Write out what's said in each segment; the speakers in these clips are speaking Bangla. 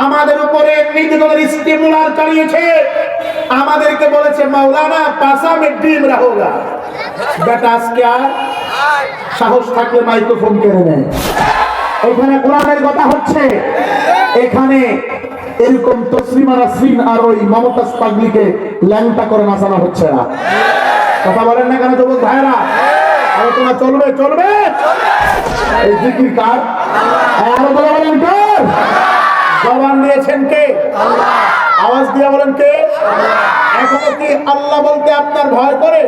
আমাদের উপরে নির্যাতনের স্টিমুলার চালিয়েছে। আমাদেরকে বলেছে মাওলানা পাসা মে ডিম রাহোগা বেটা আজকে আর সাহস থাকলে মাইক্রোফোন কেড়ে নেয়। এখানে কোরআনের কথা হচ্ছে এখানে এরকম তসলিমা নাসরিন আর ওই মমতাজ পাগলিকে ল্যাংটা করে নাচানো হচ্ছে না। কথা বলেন না কেন যুবক ভাইরা আলোচনা চলবে চলবে। এই জিকির কার? হ্যাঁ, আলোচনা বলেন কার জবান দিয়েছেন কে আওয়াজ দিয়ে বলেন কে? এখনও কি আল্লাহ বলতে আপনার ভয় করে?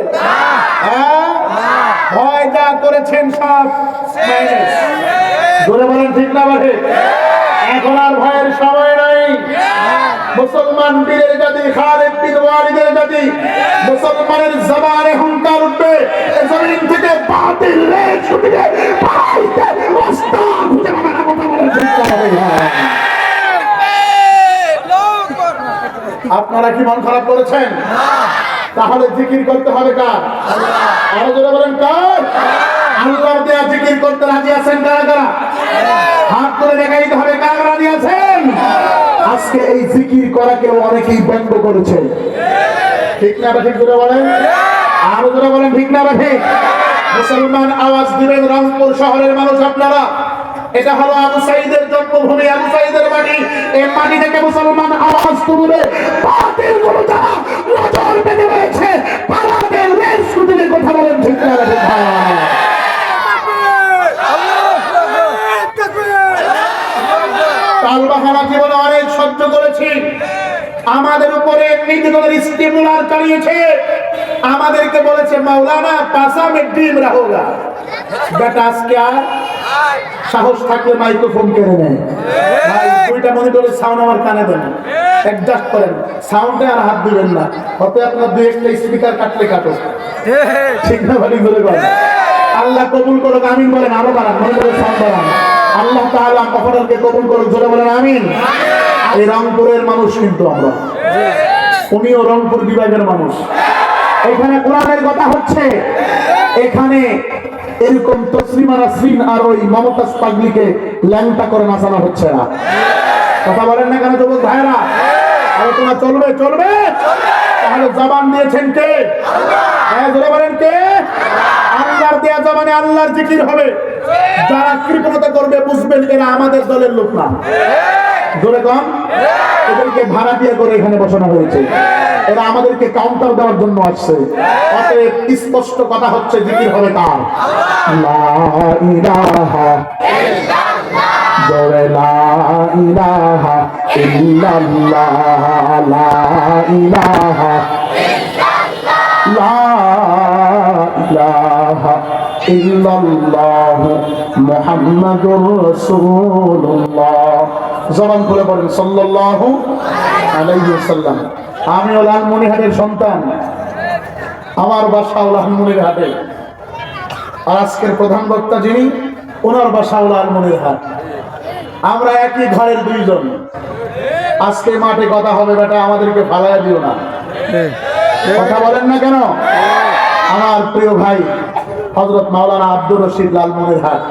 হ্যাঁ? ভয় যা করেছেন সব। জোরে বলেন ঠিক না বটে এখন আর ভয়ের সময় নাই। মুসলমান বীরের জাতি, খালেদ বিন ওয়ালিদের জাতি, মুসলমানের জবানে হুঙ্কার উঠবে। জমিন থেকে বাতিল রে ছুটিয়ে পালাইতে রাস্তা খুঁজে পাবে না। কথা বলেন ঠিক না বটে? আপনারা কি মন খারাপ করেছেন? তাহলে জিকির করতে হবে কার? আরও জোরে বলেন কার? আল্লাহ দেয়া জিকির করতে রাজি আছেন কারা কারা? হাত দেখাইতে হবে কারা রাজি আছেন? আজকে এই জিকির করাকে অনেকেই ব্যঙ্গ করেছে। ঠিক না ঠিক জোরে বলেন? আরও জোরে বলেন ঠিক না ঠিক? মুসলমান আওয়াজ দিবেন রংপুর শহরের মানুষ আপনারা। এটা হলো আবু সাইদের জন্মভূমি আবু সাইদের মাটি। এই মাটি থেকে মুসলমান আওয়াজ তুলবে বাতিলগুলো যারা নজর বেঁধে রয়েছে পালাবেন রেস কুতুবের কথা বলেন ঠিক না বা ঠিক ভাই? তালবাহানা জীবনে অনেক সহ্য করেছি। আমাদের উপরে নির্যাতনের স্টিমুলার চালিয়েছে। আমাদেরকে বলেছে, মাওলানা পাসা মে ডিম রাহোগা বেটা, আজকে আর সাহস থাকলে মাইক্রোফোন কেড়ে নেয়। ভাই, দুইটা মনিটরের সাউন্ড আমার কানে দেন। অ্যাডজাস্ট করেন। সাউন্ডে আর হাত দিবেন না। হতে আপনার দুই একটা স্পিকার কাটলে কাটো ঠিক না ভালো করে বলেন আল্লাহ কবুল করুক, আমিন বলেন, আরও বাড়ান মনিটরের সাউন্ড বাড়ান। আল্লাহ তাআলা কখনকে কবুল করুক, জোরে বলেন, আমিন। এই রংপুরের মানুষ কিন্তু আমরা। উনিও রংপুর বিভাগের মানুষ। এখানে কোরআনের কথা হচ্ছে, এখানে এরকম তসলিমা নাসরিন আর ওই মমতাজ পাগলিকে ল্যাংটা করে নাচানো হচ্ছে না। কথা বলেন না কেন যুবক ভাইরা আলোচনা চলবে চলবে। তাহলে জবান দিয়েছেন কে? হ্যাঁ জোরে বলেন কে? আল্লাহর দেয়া জবানে আল্লাহর জিকির হবে। যারা কৃপণতা করবে, বুঝবেন এরা আমাদের দলের লোক না। জোরে কম? এদেরকে ভাড়াটিয়া করে এখানে বসানো হয়েছে। এরা আমাদেরকে কাউন্টার দেওয়ার জন্য আসছে। অতএব স্পষ্ট কথা হচ্ছে, জিকির হবে তার। জোরে লা লা লা মুহাম্মাদুর রাসূলুল্লাহ। জবান খুলে পড়েন সাল্লাল্লাহু আলাইহি ওয়াসাল্লাম। আমি লালমনিহাটের সন্তান। আমার বাসা লালমনিরহাটে আর আজকের প্রধান বক্তা যিনি ওনার বাসা লালমনিরহাট আমরা একই ঘরের দুইজন। আজকে মাঠে কথা হবে বেটা আমাদেরকে ফালাইয়া দিও না। কথা বলেন না কেন? আমার প্রিয় ভাই হজরত মাওলানা আব্দুর রশিদ লালমনিরহাট।